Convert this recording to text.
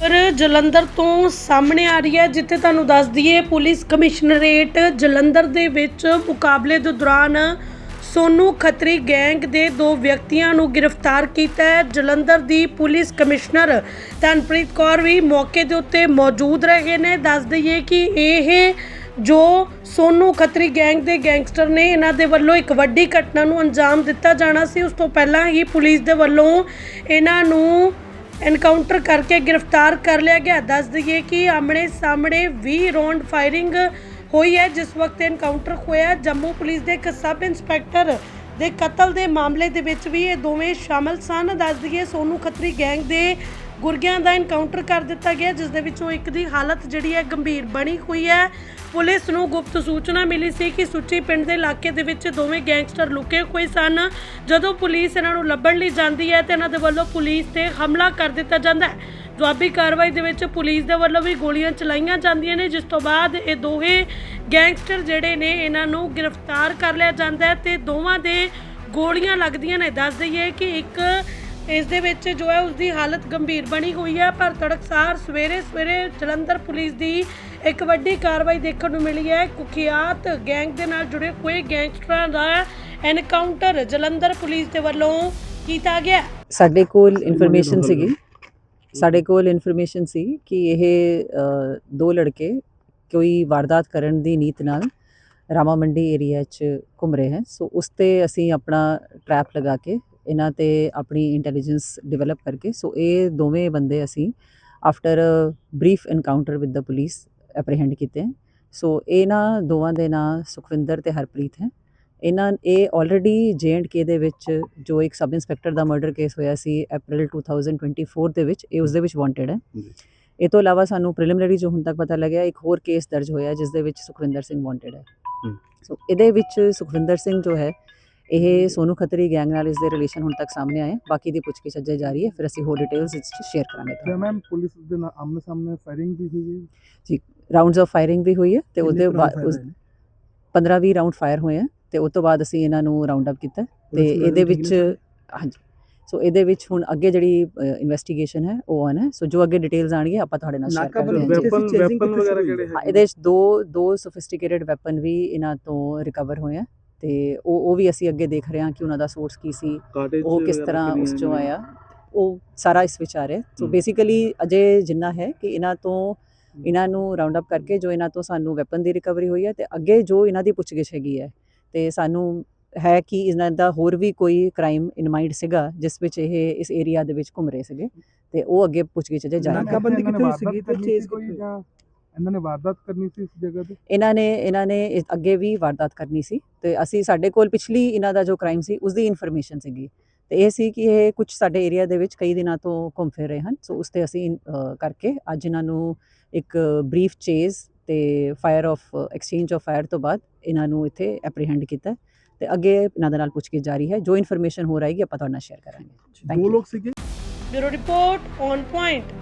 ਪਰ ਜਲੰਧਰ ਤੋਂ ਸਾਹਮਣੇ ਆ ਰਹੀ ਹੈ, ਜਿੱਥੇ ਤੁਹਾਨੂੰ ਦੱਸ ਦਈਏ, ਪੁਲਿਸ ਕਮਿਸ਼ਨਰੇਟ ਜਲੰਧਰ ਦੇ ਵਿੱਚ ਮੁਕਾਬਲੇ ਦੇ ਦੌਰਾਨ ਸੋਨੂ ਖੱਤਰੀ ਗੈਂਗ ਦੇ ਦੋ ਵਿਅਕਤੀਆਂ ਨੂੰ ਗ੍ਰਿਫਤਾਰ ਕੀਤਾ ਹੈ। ਜਲੰਧਰ ਦੀ ਪੁਲਿਸ ਕਮਿਸ਼ਨਰ ਤਨਪ੍ਰੀਤ ਕੌਰ ਵੀ ਮੌਕੇ ਦੇ ਉੱਤੇ ਮੌਜੂਦ ਰਹੇ ਨੇ। ਦੱਸ ਦਈਏ ਕਿ ਇਹ ਜੋ ਸੋਨੂ ਖੱਤਰੀ ਗੈਂਗ ਦੇ ਗੈਂਗਸਟਰ ਨੇ, ਇਹਨਾਂ ਦੇ ਵੱਲੋਂ ਇੱਕ ਵੱਡੀ ਘਟਨਾ ਨੂੰ ਅੰਜਾਮ ਦਿੱਤਾ ਜਾਣਾ ਸੀ। ਉਸ ਤੋਂ ਪਹਿਲਾਂ ਹੀ ਪੁਲਿਸ ਦੇ ਵੱਲੋਂ ਇਹਨਾਂ ਨੂੰ ਐਨਕਾਊਂਟਰ ਕਰਕੇ ਗ੍ਰਿਫਤਾਰ ਕਰ ਲਿਆ ਗਿਆ। ਦੱਸ ਦਈਏ ਕਿ ਆਮਣੇ ਸਾਹਮਣੇ 20 ਰੌਂਡ ਫਾਇਰਿੰਗ ਹੋਈ ਹੈ। ਜਿਸ ਵਕਤ ਐਨਕਾਊਂਟਰ ਹੋਇਆ, ਜੰਮੂ ਪੁਲਿਸ ਦੇ ਇੱਕ ਸਬ ਇੰਸਪੈਕਟਰ ਦੇ ਕਤਲ ਦੇ ਮਾਮਲੇ ਦੇ ਵਿੱਚ ਵੀ ਇਹ ਦੋਵੇਂ ਸ਼ਾਮਲ ਸਨ। ਦੱਸ ਦਈਏ, ਸੋਨੂ ਖੱਤਰੀ ਗੈਂਗ ਦੇ ਗੁਰਗਿਆਂ ਦਾ ਇਨਕਾਊਂਟਰ ਕਰ ਦਿੱਤਾ ਗਿਆ, ਜਿਸ ਦੇ ਵਿੱਚੋਂ ਇੱਕ ਦੀ ਹਾਲਤ ਜਿਹੜੀ ਹੈ ਗੰਭੀਰ ਬਣੀ ਹੋਈ ਹੈ। ਪੁਲਿਸ ਨੂੰ ਗੁਪਤ ਸੂਚਨਾ ਮਿਲੀ ਸੀ ਕਿ ਸੁੱਚੀ ਪਿੰਡ ਦੇ ਇਲਾਕੇ ਦੇ ਵਿੱਚ ਦੋਵੇਂ ਗੈਂਗਸਟਰ ਲੁਕੇ ਹੋਏ ਸਨ। ਜਦੋਂ ਪੁਲਿਸ ਇਹਨਾਂ ਨੂੰ ਲੱਭਣ ਲਈ ਜਾਂਦੀ ਹੈ, ਤੇ ਇਹਨਾਂ ਦੇ ਵੱਲੋਂ ਪੁਲਿਸ ਤੇ ਹਮਲਾ ਕਰ ਦਿੱਤਾ ਜਾਂਦਾ ਹੈ। ਜਵਾਬੀ ਕਾਰਵਾਈ ਦੇ ਵਿੱਚ ਪੁਲਿਸ ਦੇ ਵੱਲੋਂ ਵੀ ਗੋਲੀਆਂ ਚਲਾਈਆਂ ਜਾਂਦੀਆਂ ਨੇ, ਜਿਸ ਤੋਂ ਬਾਅਦ ਇਹ ਦੋਹੇ ਗੈਂਗਸਟਰ ਜਿਹੜੇ ਨੇ, ਇਹਨਾਂ ਨੂੰ ਗ੍ਰਿਫਤਾਰ ਕਰ ਲਿਆ ਜਾਂਦਾ ਹੈ ਤੇ ਦੋਵਾਂ ਦੇ ਗੋਲੀਆਂ ਲੱਗਦੀਆਂ ਨੇ। ਦੱਸ ਦਈਏ ਕਿ ਇੱਕ ਇਸ ਦੇ ਵਿੱਚ ਜੋ ਹੈ ਉਸ ਦੀ ਹਾਲਤ ਗੰਭੀਰ ਬਣੀ ਹੋਈ ਹੈ ਪਰ ਤੜਕਸਾਰ ਸਵੇਰੇ ਸਵੇਰੇ ਜਲੰਧਰ ਪੁਲਿਸ ਦੀ ਇੱਕ ਵੱਡੀ ਕਾਰਵਾਈ ਦੇਖਣ ਨੂੰ ਮਿਲੀ ਹੈ। ਕੁਖਿਆਤ ਗੈਂਗ ਦੇ ਨਾਲ ਜੁੜੇ ਹੋਏ ਗੈਂਗਸਟਰਾਂ ਦਾ ਐਨਕਾਊਂਟਰ ਜਲੰਧਰ ਪੁਲਿਸ ਦੇ ਵੱਲੋਂ ਕੀਤਾ ਗਿਆ। ਸਾਡੇ ਕੋਲ ਇਨਫੋਰਮੇਸ਼ਨ ਸੀਗੀ। ਸਾਡੇ ਕੋਲ ਇਨਫੋਰਮੇਸ਼ਨ ਸੀ ਕਿ ਇਹ ਦੋ ਲੜਕੇ ਕੋਈ ਵਾਰਦਾਤ ਕਰਨ ਦੀ ਨੀਤ ਨਾਲ ਰਾਮਾ ਮੰਡੀ ਏਰੀਆ 'ਚ ਘੁੰਮ ਰਹੇ ਹਨ। ਸੋ ਉਸ ਤੇ ਅਸੀਂ ਆਪਣਾ ਟਰੈਪ ਲਗਾ ਕੇ ਇਹਨਾਂ ਤੇ ਆਪਣੀ ਇੰਟੈਲੀਜੈਂਸ ਡਿਵੈਲਪ ਕਰਕੇ ਸੋ ਇਹ ਦੋਵੇਂ ਬੰਦੇ ਅਸੀਂ after brief encounter with the police apprehend ਕੀਤੇ ਸੋ ਇਹਨਾਂ ਦੋਵਾਂ ਦੇ ਨਾਂ ਸੁਖਵਿੰਦਰ ਤੇ ਹਰਪ੍ਰੀਤ ਹੈ ਇਹਨਾਂ ਇਹ ਆਲਰੇਡੀ ਕੇ ਦੇ ਵਿੱਚ ਜੋ ਇੱਕ ਸਬ ਇੰਸਪੈਕਟਰ ਦਾ ਮਰਡਰ ਕੇਸ ਹੋਇਆ ਸੀ ਅਪ੍ਰੈਲ 2024 ਦੇ ਵਿੱਚ ਇਹ ਉਸ ਦੇ ਵਿੱਚ ਵਾਂਟਡ ਹੈ। ਇਹ ਤੋਂ ਇਲਾਵਾ ਸਾਨੂੰ ਪ੍ਰੀਲਿਮਿਨਰੀ ਜੋ ਹੁਣ ਤੱਕ ਪਤਾ ਲੱਗਿਆ ਇੱਕ ਹੋਰ ਕੇਸ ਦਰਜ ਹੋਇਆ ਜਿਸ ਦੇ ਵਿੱਚ ਸੁਖਵਿੰਦਰ ਸਿੰਘ ਵਾਂਟਡ ਹੂੰ। ਸੋ ਇਹਦੇ ਵਿੱਚ ਸੁਖਵਿੰਦਰ ਸਿੰਘ ਜੋ ਹੈ ਇਹ ਸੋਨੂ ਖੱਤਰੀ ਗੈਂਗ ਨਾਲ ਇਸ ਦੇ ਰਿਲੇਸ਼ਨ ਹੁਣ ਤੱਕ ਸਾਹਮਣੇ ਆਏ ਬਾਕੀ ਦੀ ਪੁੱਛਗਿੱਛ ਅੱਜੇ ਜਾਰੀ ਹੈ। ਫਿਰ ਅਸੀਂ ਹੋਰ ਡਿਟੇਲਸ ਸ਼ੇਅਰ ਕਰਾਂਗੇ ਤੇ ਮੈਮ ਪੁਲਿਸ ਦੇ ਨਾਲ ਆਮਨੇ ਸਾਹਮਣੇ ਫਾਇਰਿੰਗ ਵੀ ਹੋਈ ਹੈ। ਰਾਉਂਡਸ ਆਫ ਫਾਇਰਿੰਗ ਵੀ ਹੋਈ ਹੈ ਤੇ ਉਹਦੇ ਬਾਅਦ round ਉਸ fire ਹੋਏ ਨੇ? 15-20 ਰਾਉਂਡ ਫਾਇਰ ਹੋਏ ਆ ਤੇ ਉਸ ਤੋਂ ਬਾਅਦ ਅਸੀਂ ਇਹਨਾਂ ਨੂੰ ਰਾਉਂਡ ਅਪ ਕੀਤਾ। ਤੇ ਇਹਦੇ ਵਿੱਚ? ਹਾਂਜੀ। ਸੋ ਇਹਦੇ ਵਿੱਚ ਹੁਣ ਅੱਗੇ ਜਿਹੜੀ ਇਨਵੈਸਟੀਗੇਸ਼ਨ ਹੈ ਉਹ ਆਨ ਹੈ। ਸੋ ਜੋ ਅੱਗੇ ਡਿਟੇਲਸ ਆਣਗੀਆਂ ਆਪਾਂ ਤੁਹਾਡੇ ਨਾਲ ਸ਼ੇਅਰ ਜੀ। ਵੈਪਨ ਵੈਪਨ ਵਗੈਰਾ ਕਿਹੜੇ ਹਾਂ, ਇਹਦੇ ਵਿੱਚ ਦੋ ਦੋ ਸੋਫਿਸਟੀਕੇਟਡ ਵੈਪਨ ਵੀ ਇਹਨਾਂ ਤੋਂ ਰਿਕਵਰ ਹੋਏ ਆ। ਤੇ ਉਹ ਉਹ ਵੀ ਅਸੀਂ ਅੱਗੇ ਦੇਖ ਰਹੇ ਹਾਂ ਕਿ ਉਹਨਾਂ ਦਾ ਸੋਰਸ ਕੀ ਸੀ ਉਹ ਕਿਸ ਤਰ੍ਹਾਂ ਉਸ ਚੋਂ ਆਇਆ ਉਹ ਸਾਰਾ ਇਸ ਵਿੱਚ ਆ ਰਿਹਾ ਸੋ। ਬੇਸਿਕਲੀ ਅਜੇ ਜਿੰਨਾ ਹੈ ਕਿ ਇਹਨਾਂ ਤੋਂ ਇਹਨਾਂ ਨੂੰ ਰਾਉਂਡ ਅਪ ਕਰਕੇ ਜੋ ਇਹਨਾਂ ਤੋਂ ਸਾਨੂੰ ਵੈਪਨ ਦੀ ਰਿਕਵਰੀ ਹੋਈ ਹੈ ਤੇ ਅੱਗੇ ਜੋ ਇਹਨਾਂ ਦੀ ਪੁੱਛਗਿੱਛ ਹੈਗੀ ਹੈ ਤੇ ਸਾਨੂੰ ਹੈ ਕਿ ਇਹਨਾਂ ਦਾ ਹੋਰ ਵੀ ਕੋਈ ਕ੍ਰਾਈਮ ਇਨ ਮਾਈਂਡ ਸੀਗਾ ਜਿਸ ਵਿੱਚ ਇਹ ਇਸ ਏਰੀਆ ਦੇ ਵਿੱਚ ਘੁੰਮ ਰਹੇ ਸੀਗੇ ਤੇ ਉਹ ਅੱਗੇ ਪੁੱਛਗਿੱਛ ਅਜੇ ਜਾਰੀ ਹੈ। ਨਾਕਾਬੰਦੀ ਕਿੱਥੇ ਹੋਈ ਸੀਗੀ ਤੇ ਚੇਸ ਕੋਈ ਜਾਂ ਇਹਨਾਂ ਨੇ ਵਾਰਦਾਤ ਕਰਨੀ ਸੀ ਇਸ ਜਗ੍ਹਾ ਤੇ? ਇਹਨਾਂ ਨੇ ਇਹਨਾਂ ਨੇ ਇਸ- ਅੱਗੇ ਵੀ ਵਾਰਦਾਤ ਕਰਨੀ ਸੀ ਤੇ ਅਸੀਂ ਸਾਡੇ ਕੋਲ ਪਿਛਲੀ ਇਹਨਾਂ ਦਾ ਜੋ ਕ੍ਰਾਈਮ ਸੀ ਉਸ ਦੀ ਇਨਫੋਰਮੇਸ਼ਨ ਸੀਗੀ ਤੇ ਇਹ ਸੀ ਕਿ ਇਹ ਕੁਝ ਸਾਡੇ ਏਰੀਆ ਦੇ ਵਿੱਚ ਕਈ ਦਿਨਾਂ ਤੋਂ ਘੁੰਮ ਫਿਰ ਰਹੇ ਹਨ। ਸੋ ਉਸ ਤੇ ਅਸੀਂ ਕਰਕੇ ਅੱਜ ਇਹਨਾਂ ਨੂੰ ਇੱਕ ਬਰੀਫ ਚੇਜ਼ ਤੇ fire of exchange of fire ਤੋਂ ਬਾਅਦ ਇਹਨਾਂ ਨੂੰ ਇੱਥੇ ਐਪਰੀਹੈਂਡ ਕੀਤਾ ਤੇ ਅੱਗੇ ਇਹਨਾਂ ਦੇ ਨਾਲ ਪੁੱਛਗਿੱਛ ਜਾਰੀ ਹੈ। ਜੋ ਇਨਫੋਰਮੇਸ਼ਨ ਹੋ ਰਹੀ ਹੈ ਆਪਾਂ ਤੁਹਾਡੇ ਨਾਲ ਸ਼ੇਅਰ ਕਰਾਂਗੇ। Thank ਦੋ you. ਲੋਕ ਸੀਗੇ? Bureau report on point.